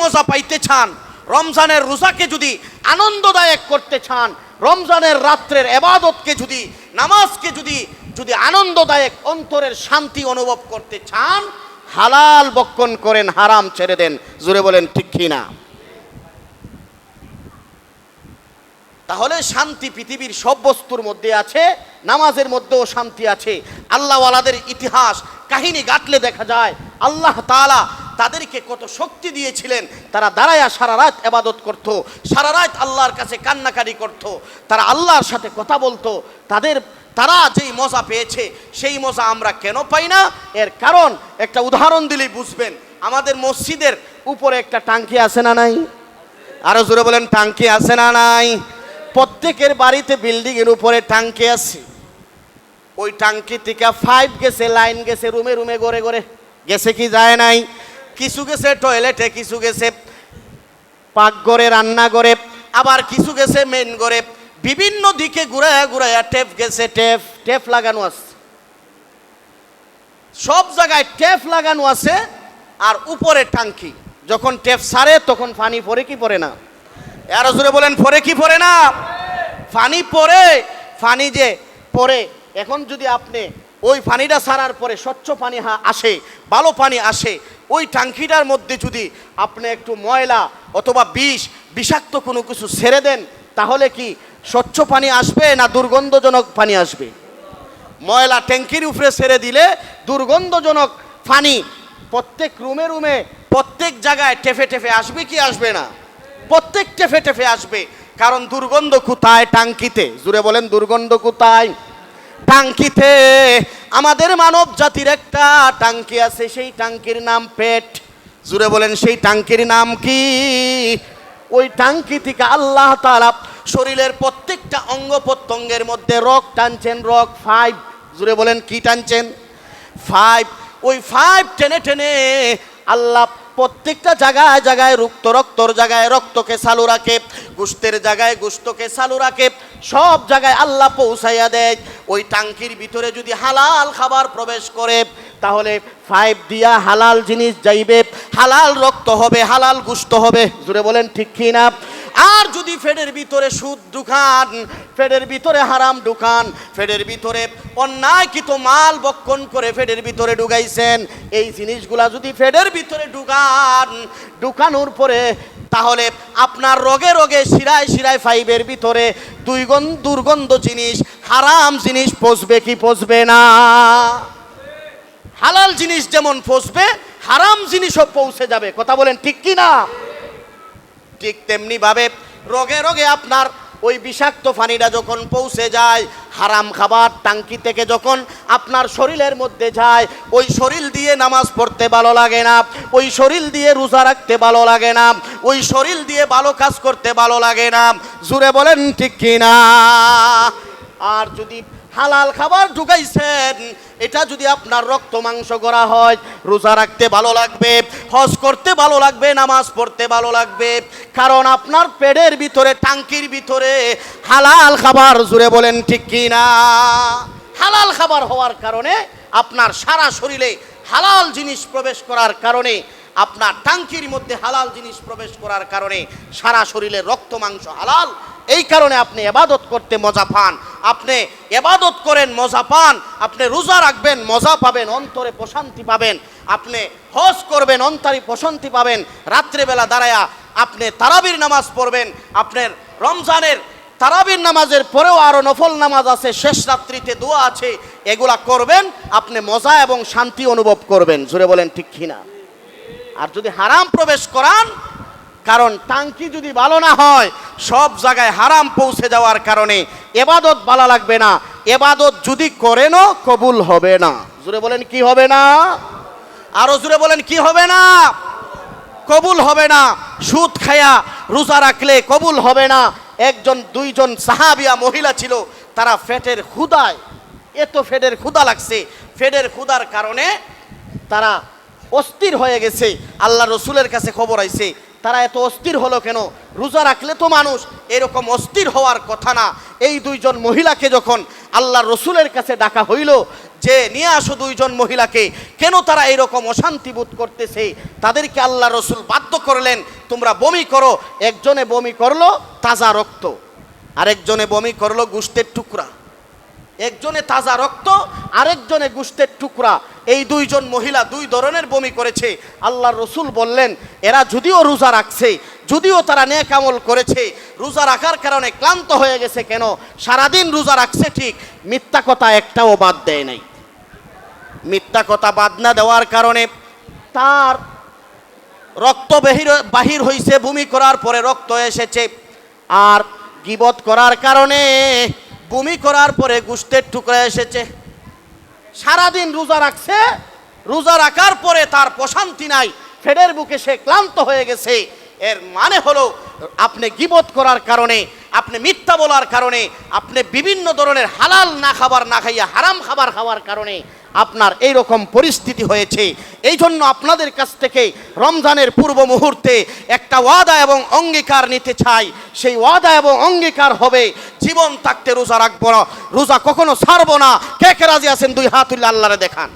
মজা পাইতে চান, রমজানের রোজাকে যদি আনন্দদায়ক করতে চান, রমজানের রাত্রের এবাদতকে যদি, নামাজকে যদি যদি আনন্দদায়ক অন্তরের শান্তি অনুভব করতে চান, হালাল বক্ষণ করেন, হারাম ছেড়ে দেন জুড়ে বলেন ঠিক কিনা তাহলে শান্তি পৃথিবীর সব বস্তুর মধ্যে আছে, নামাজের মধ্যেও শান্তি আছে। আল্লাহওয়ালাদের ইতিহাস, কাহিনী গাটলে দেখা যায়, আল্লাহ তাআলা তাদেরকে কত শক্তি দিয়েছিলেন, তারা দাঁড়ায়া সারা রাত এবাদত করত, সারা রাত আল্লাহর কাছে কান্নাকারি করত, তারা আল্লাহর সাথে কথা বলতো, তাদের, তারা যেই মজা পেয়েছে, সেই মজা আমরা কেন পাই না? এর কারণ একটা উদাহরণ দিলেই বুঝবেন, আমাদের মসজিদের উপরে একটা টাঙ্কি আছে না নাই? আরও জোরে বলেন, টাঙ্কি আছে না নাই? প্রত্যেকের বাড়িতে বিল্ডিং এর উপরে টাঙ্কি আছে। ওই টাঙ্কি থেকে ফাইভ গেছে লাইন গেছে, রুমে রুমে, গড়ে গড়ে, গেছে কি যায় নাই? কিছু গেছে টয়লেটে কিছু গেছে পাকঘরে রান্না করে আবার কিছু গেছে মেন করে বিভিন্ন দিকে ঘুরায়া ঘুরায়া টেপ গেছে, টেপ টেপ লাগানো আছে। সব জায়গায় টেপ লাগানো আছে আর উপরে টাঙ্কি। যখন টেপ সারে, তখন পানি পরে কি পড়ে না? এর জোরে বলেন পরে কি পড়ে না? পানি পরে পানি যে পরে এখন যদি আপনি ওই পানিটা সারার পরে স্বচ্ছ পানি হা- আসে, ভালো পানি আসে। ওই টাঙ্কিটার মধ্যে যদি আপনি একটু ময়লা অথবা বিষ, বিষাক্ত কোনো কিছু ছেড়ে দেন, তাহলে কি স্বচ্ছ পানি আসবে না দুর্গন্ধজনক পানি আসবে? ময়লা ট্যাঙ্কির উপরে ছেড়ে দিলে দুর্গন্ধজনক পানি প্রত্যেক রুমে রুমে, প্রত্যেক জায়গায় টেফে টেফে আসবে কি আসবে না? প্রত্যেক টেফে টেফে আসবে। কারণ দুর্গন্ধ কোথায়? টাঙ্কিতে জুড়ে বলেন, দুর্গন্ধ কোথায়? টাঙ্কিতে। আমাদের মানব জাতির একটা টাঙ্কি আছে, সেই টাঙ্কির নাম পেট। জুড়ে বলেন, সেই টাঙ্কির নাম কি? ওই টাঙ্কি থেকে আল্লাহ তালা শরীরের প্রত্যেকটা অঙ্গ প্রত্যঙ্গের মধ্যে রক টানছেন, রক ফাইভ জুড়ে বলেন, কি টানছেন? ফাইভ ওই ফাইভ টেনে টেনে আল্লাহ প্রত্যেকটা জায়গায় জায়গায় রক্ত রক্তর জায়গায় রক্তকে চালু রাখে, গুস্তের জায়গায় গুস্তকে চালু রাখে, সব জায়গায় আল্লাহ পৌঁছাইয়া দেয়। ওই টাঙ্কির ভিতরে যদি হালাল খাবার প্রবেশ করে, তাহলে ফাইভ দিয়া হালাল জিনিস যাইবে, হালাল রক্ত হবে, হালাল গুস্ত হবে। জুড়ে বলেন ঠিক কি না আর যদি ফেডের ভিতরে সুদ দোকান ফেডের ভিতরে হারাম দোকান ফেডের ভিতরে অন্যায়কৃত মাল বক্ষণ করে ফেডের ভিতরে ঢুকাইছেন, এই জিনিসগুলা যদি ফেডের ভিতরে ঢুকান, ঢুকানোর পরে তাহলে আপনার রোগে রোগে শিরায় শিরায় ফাইভের ভিতরে দুই গন দুর্গন্ধ জিনিস, হারাম জিনিস পচবে কি পচবে না? হালাল জিনিস যেমন পচবে, হারাম জিনিসও পৌঁছে যাবে। কথা বলেন ঠিক কি না ঠিক তেমনি ভাবে রোগে রোগে আপনার ওই বিষাক্ত পানিটা যখন পৌঁছে যায়, হারাম খাবার টাঙ্কি থেকে যখন আপনার শরীরের মধ্যে যায়, ওই শরীর দিয়ে নামাজ পড়তে ভালো লাগে না, ওই শরীর দিয়ে রোজা রাখতে ভালো লাগে না, ওই শরীর দিয়ে ভালো কাজ করতে ভালো লাগে না, জুড়ে বলেন ঠিক কি না আর যদি হালাল খাবার ঢুকাইছেন, এটা যদি আপনার রক্ত মাংস করা হয়, রোজা রাখতে ভালো লাগবে হজ করতে ভালো লাগবে, নামাজ পড়তে ভালো লাগবে। কারণ আপনার পেটের ভিতরে, টাঙ্কির ভিতরে হালাল খাবার জুড়ে বলেন ঠিক কি না? হালাল খাবার হওয়ার কারণে আপনার সারা শরীরে হালাল জিনিস প্রবেশ করার কারণে, আপনার টাঙ্কির মধ্যে হালাল জিনিস প্রবেশ করার কারণে সারা শরীরে রক্ত মাংস হালাল এই কারণে আপনি এবাদত করতে মজা পান। আপনি এবাদত করেন, মজা পান। আপনি রোজা রাখবেন, মজা পাবেন, অন্তরে প্রশান্তি পাবেন। আপনি হজ করবেন, অন্তরে প্রশান্তি পাবেন। রাত্রেবেলা দাঁড়ায়া আপনি তারাবির নামাজ পড়বেন। আপনার রমজানের তারাবির নামাজের পরেও আরও নফল নামাজ আছে, শেষ রাত্রিতে দোয়া আছে, এগুলা করবেন, আপনি মজা এবং শান্তি অনুভব করবেন। জুড়ে বলেন ঠিক কিনা? আর যদি হারাম প্রবেশ করান, কারণ টাঙ্কি যদি ভালো না হয় সব জায়গায় হারাম পৌঁছে যাওয়ার কারণে এবাদত ভালো লাগবে না। এবাদত যদি করেনও কবুল হবে না। জুড়ে বলেন কি হবে না? আরও জুড়ে বলেন কি হবে না? কবুল হবে না। সুদ খায়া রোজা রাখলে কবুল হবে না। একজন, দুইজন সাহাবিয়া মহিলা ছিল, তারা ফেটের ক্ষুদায়। এত ফেটের ক্ষুদা লাগছে। ফেটের ক্ষুদার কারণে তারা অস্থির হয়ে গেছে। আল্লাহ রসুলের কাছে খবর আইছে তারা এত অস্থির হলো কেন? রোজা রাখলে তো মানুষ এরকম অস্থির হওয়ার কথা না। এই দুইজন মহিলাকে যখন আল্লাহ রসুলের কাছে ডাকা হইল যে, নিয়ে আসো দুইজন মহিলাকে। কেন তারা এরকম অশান্তি বোধ করতেছে? তাদেরকে আল্লাহ রসুল বাধ্য করলেন, তোমরা বমি করো। একজনে বমি করল তাজা রক্ত, আরেকজনে বমি করল গুস্তের টুকরা। একজনে তাজা রক্ত, আরেকজনে গুস্তের টুকরা। এই দুইজন মহিলা দুই ধরনের বমি করেছে। আল্লাহ রসুল বললেন, এরা যদিও রোজা রাখছে, যদিও তারা নেক আমল করেছে, রোজা রাখার কারণে ক্লান্ত হয়ে গেছে কেন? সারাদিন রোজা রাখছে ঠিক, মিথ্যা কথা একটাও বাদ দেয় নাই। মিথ্যা কথা বাদ না দেওয়ার কারণে তার রক্ত বাহির বাহির হইছে, বমি করার পরে রক্ত এসেছে। আর গিবত করার কারণে বমি করার পরে গুস্তের টুকরা এসেছে। সারাদিন রোজা রাখছে, রোজা রাখার পরে তার প্রশান্তি নাই, ফেডের বুকে সে ক্লান্ত হয়ে গেছে। এর মানে হলো, আপনি গিবত করার কারণে, আপনি মিথ্যা বলার কারণে, আপনি বিভিন্ন ধরনের হালাল না খাবার না খাইয়া হারাম খাবার খাওয়ার কারণে আপনার এই রকম পরিস্থিতি হয়েছে। এই জন্য আপনাদের কাছ থেকে রমজানের পূর্ব মুহূর্তে একটা ওয়াদা এবং অঙ্গীকার নিতে চাই। সেই ওয়াদা এবং অঙ্গীকার হবে, জীবন থাকতে রোজা রাখব না, রোজা কখনো ছাড়বো না। কে কে রাজি আছেন? দুই হাত তুলে আল্লাহরে দেখান।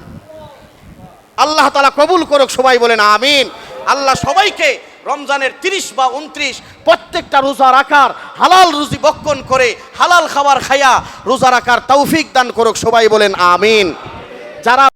আল্লাহ তালা কবুল করুক, সবাই বলেন আমিন। আল্লাহ সবাইকে রমজানের তিরিশ বা উনত্রিশ প্রত্যেকটা রোজা রাখার হালাল রুজি বক্ষণ করে, হালাল খাবার খাইয়া রোজা রাখার তৌফিক দান করুক, সবাই বলেন আমিন। cara